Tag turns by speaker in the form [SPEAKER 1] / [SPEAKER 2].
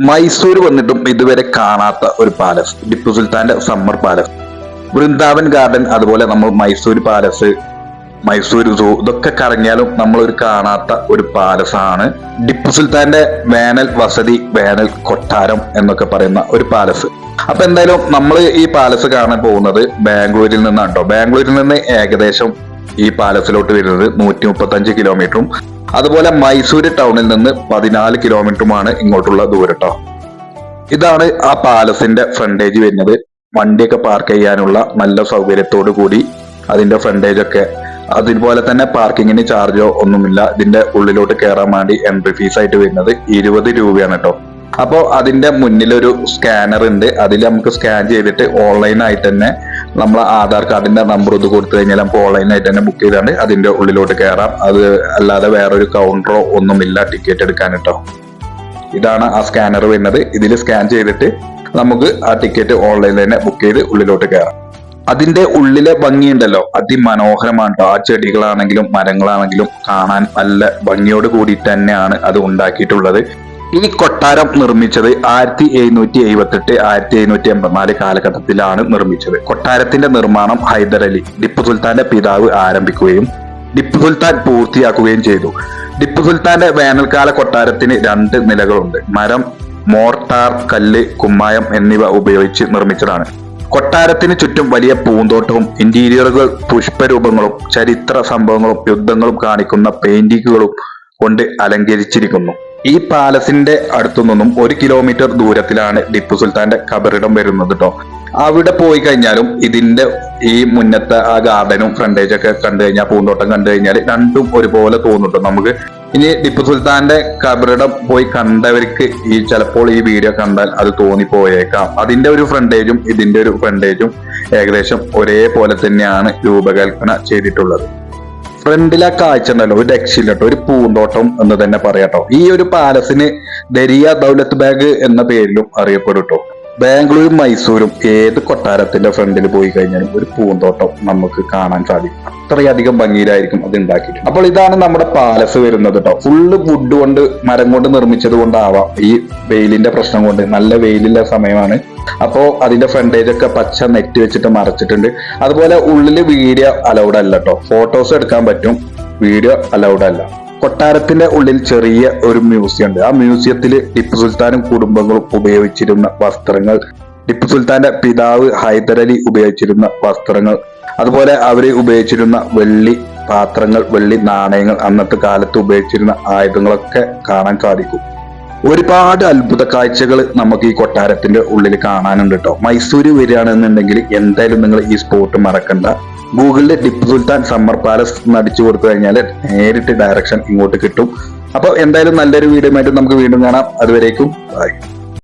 [SPEAKER 1] മൈസൂർ വന്നിട്ടും ഇതുവരെ കാണാത്ത ഒരു പാലസ് ടിപ്പു സുൽത്താന്റെ സമ്മർ പാലസ് വൃന്ദാവൻ ഗാർഡൻ അതുപോലെ നമ്മൾ മൈസൂർ പാലസ് മൈസൂർ സൂ ഇതൊക്കെ കറങ്ങിയാലും നമ്മൾ ഒരു കാണാത്ത ഒരു പാലസ് ആണ്. ടിപ്പു സുൽത്താന്റെ വേനൽ വസതി വേനൽ കൊട്ടാരം എന്നൊക്കെ പറയുന്ന ഒരു പാലസ് അപ്പൊ എന്തായാലും നമ്മൾ ഈ പാലസ് കാണാൻ പോകുന്നത് ബാംഗ്ലൂരിൽ നിന്നാണ് കേട്ടോ ബാംഗ്ലൂരിൽ നിന്ന് ഏകദേശം ഈ പാലസിലോട്ട് വരുന്നത് നൂറ്റി മുപ്പത്തി അഞ്ച് കിലോമീറ്ററും അതുപോലെ മൈസൂര് ടൗണിൽ നിന്ന് പതിനാല് കിലോമീറ്ററുമാണ് ഇങ്ങോട്ടുള്ള ദൂരം ട്ടോ ഇതാണ് ആ പാലസിന്റെ ഫ്രണ്ടേജ് വരുന്നത്. വണ്ടിയൊക്കെ പാർക്ക് ചെയ്യാനുള്ള നല്ല സൗകര്യത്തോടു കൂടി അതിന്റെ ഫ്രണ്ടേജ് ഒക്കെ. അതുപോലെ തന്നെ പാർക്കിങ്ങിന് ചാർജോ ഒന്നുമില്ല. ഇതിന്റെ ഉള്ളിലോട്ട് കയറാൻ വേണ്ടി എൻട്രി ഫീസ് ആയിട്ട് വരുന്നത് ഇരുപത് രൂപയാണ് കേട്ടോ അപ്പോ അതിന്റെ മുന്നിലൊരു സ്കാനർ ഉണ്ട്. അതിൽ നമുക്ക് സ്കാൻ ചെയ്തിട്ട് ഓൺലൈൻ ആയിട്ട് തന്നെ നമ്മൾ ആധാർ കാർഡിന്റെ നമ്പർ ഇത് കൊടുത്തു കഴിഞ്ഞാൽ നമുക്ക് ഓൺലൈൻ ആയിട്ട് തന്നെ ബുക്ക് ചെയ്താണ്ട് അതിന്റെ ഉള്ളിലോട്ട് കയറാം അത് അല്ലാതെ വേറൊരു കൗണ്ടറോ ഒന്നുമില്ല ടിക്കറ്റ് എടുക്കാൻ കേട്ടോ ഇതാണ് ആ സ്കാനർ വരുന്നത്. ഇതിൽ സ്കാൻ ചെയ്തിട്ട് നമുക്ക് ആ ടിക്കറ്റ് ഓൺലൈനിൽ തന്നെ ബുക്ക് ചെയ്ത് ഉള്ളിലോട്ട് കയറാം അതിന്റെ ഉള്ളിലെ ഭംഗിയുണ്ടല്ലോ അതിമനോഹരമാണ്. ആ ചെടികളാണെങ്കിലും മരങ്ങളാണെങ്കിലും കാണാൻ നല്ല ഭംഗിയോട് കൂടി തന്നെയാണ് അത് ഉണ്ടാക്കിയിട്ടുള്ളത്. ഈ കൊട്ടാരം നിർമ്മിച്ചത് ആയിരത്തി എഴുന്നൂറ്റി എഴുപത്തെട്ട് ആയിരത്തി എഴുന്നൂറ്റി എൺപത്തിനാല് കാലഘട്ടത്തിലാണ് നിർമ്മിച്ചത്. കൊട്ടാരത്തിന്റെ നിർമ്മാണം ഹൈദരലി ടിപ്പു സുൽത്താന്റെ പിതാവ് ആരംഭിക്കുകയും ടിപ്പു സുൽത്താൻ പൂർത്തിയാക്കുകയും ചെയ്തു. ടിപ്പു സുൽത്താന്റെ വേനൽക്കാല കൊട്ടാരത്തിന് രണ്ട് നിലകളുണ്ട്. മരം മോർട്ടാർ കല്ല് കുമ്മായം എന്നിവ ഉപയോഗിച്ച് നിർമ്മിച്ചതാണ്. കൊട്ടാരത്തിന് ചുറ്റും വലിയ പൂന്തോട്ടവും ഇന്റീരിയറുകൾ പുഷ്പരൂപങ്ങളും ചരിത്ര സംഭവങ്ങളും യുദ്ധങ്ങളും കാണിക്കുന്ന പെയിന്റിങ്ങുകളും കൊണ്ട് അലങ്കരിച്ചിരിക്കുന്നു. ഈ പാലസിന്റെ അടുത്തു നിന്നും ഒരു കിലോമീറ്റർ ദൂരത്തിലാണ് ടിപ്പു സുൽത്താന്റെ കബറിടം വരുന്നത് കേട്ടോ അവിടെ പോയി കഴിഞ്ഞാലും ഇതിന്റെ ഈ മുന്നത്തെ ആ ഗാർഡനും ഫ്രണ്ടേജ് ഒക്കെ കണ്ടു കഴിഞ്ഞാൽ പൂന്തോട്ടം കണ്ടു കഴിഞ്ഞാൽ രണ്ടും ഒരുപോലെ തോന്നുന്നുണ്ട്. നമുക്ക് ഇനി ടിപ്പു സുൽത്താന്റെ കബറിടം പോയി കണ്ടവർക്ക് ഈ ചിലപ്പോൾ ഈ വീഡിയോ കണ്ടാൽ അത് തോന്നിപ്പോയേക്കാം. അതിന്റെ ഒരു ഫ്രണ്ടേജും ഇതിന്റെ ഒരു ഫ്രണ്ടേജും ഏകദേശം ഒരേപോലെ തന്നെയാണ് രൂപകൽപ്പന ചെയ്തിട്ടുള്ളത്. ഫ്രണ്ടിലെ കാഴ്ച ഉണ്ടല്ലോ ഒരു രക്ഷയില്ല കേട്ടോ ഒരു പൂന്തോട്ടം എന്ന് തന്നെ പറയാട്ടോ ഈ ഒരു പാലസിന് ദരിയ ദൗലത്ത് ബാഗ് എന്ന പേരിലും അറിയപ്പെടുട്ടോ ബാംഗ്ലൂരും മൈസൂരും ഏത് കൊട്ടാരത്തിന്റെ ഫ്രണ്ടിൽ പോയി കഴിഞ്ഞാലും ഒരു പൂന്തോട്ടം നമുക്ക് കാണാൻ സാധിക്കും. അത്രയധികം ഭംഗിയിലായിരിക്കും അത് ഉണ്ടാക്കിയിട്ട്. അപ്പോൾ ഇതാണ് നമ്മുടെ പാലസ് വരുന്നത് കേട്ടോ. ഫുള്ള് വുഡ് കൊണ്ട് മരം കൊണ്ട് നിർമ്മിച്ചത് കൊണ്ടാവാം ഈ വെയിലിന്റെ പ്രശ്നം കൊണ്ട്. നല്ല വെയിലുള്ള സമയമാണ് അപ്പോ അതിന്റെ ഫ്രണ്ടേജ് ഒക്കെ പച്ച നെറ്റ് വെച്ചിട്ട് മറച്ചിട്ടുണ്ട്. അതുപോലെ ഉള്ളിൽ വീഡിയോ അലൗഡ് അല്ല കേട്ടോ ഫോട്ടോസ് എടുക്കാൻ പറ്റും വീഡിയോ അലൗഡ് അല്ല. കൊട്ടാരത്തിന്റെ ഉള്ളിൽ ചെറിയ ഒരു മ്യൂസിയം ഉണ്ട്. ആ മ്യൂസിയത്തിൽ ടിപ്പു സുൽത്താനും കുടുംബങ്ങളും ഉപയോഗിച്ചിരുന്ന വസ്ത്രങ്ങൾ ടിപ്പു സുൽത്താന്റെ പിതാവ് ഹൈദരലി ഉപയോഗിച്ചിരുന്ന വസ്ത്രങ്ങൾ അതുപോലെ അവർ ഉപയോഗിച്ചിരുന്ന വെള്ളി പാത്രങ്ങൾ വെള്ളി നാണയങ്ങൾ അന്നത്തെ കാലത്ത് ഉപയോഗിച്ചിരുന്ന ആയുധങ്ങളൊക്കെ കാണാൻ സാധിക്കും. ഒരുപാട് അത്ഭുത കാഴ്ചകൾ നമുക്ക് ഈ കൊട്ടാരത്തിന്റെ ഉള്ളിൽ കാണാനുണ്ട് കേട്ടോ മൈസൂര് വരികയാണെന്നുണ്ടെങ്കിൽ എന്തായാലും നിങ്ങൾ ഈ സ്പോട്ട് മറക്കണ്ട. ഗൂഗിളിൽ ടിപ്പു സുൽത്താൻ സമ്മർ പാലസ് എന്ന് അടിച്ചു കൊടുത്തു കഴിഞ്ഞാൽ നേരിട്ട് ഡയറക്ഷൻ ഇങ്ങോട്ട് കിട്ടും. അപ്പോൾ എന്തായാലും നല്ലൊരു വീഡിയോ ആയിട്ട് നമുക്ക് വീണ്ടും കാണാം. അതുവരേക്കും ബൈ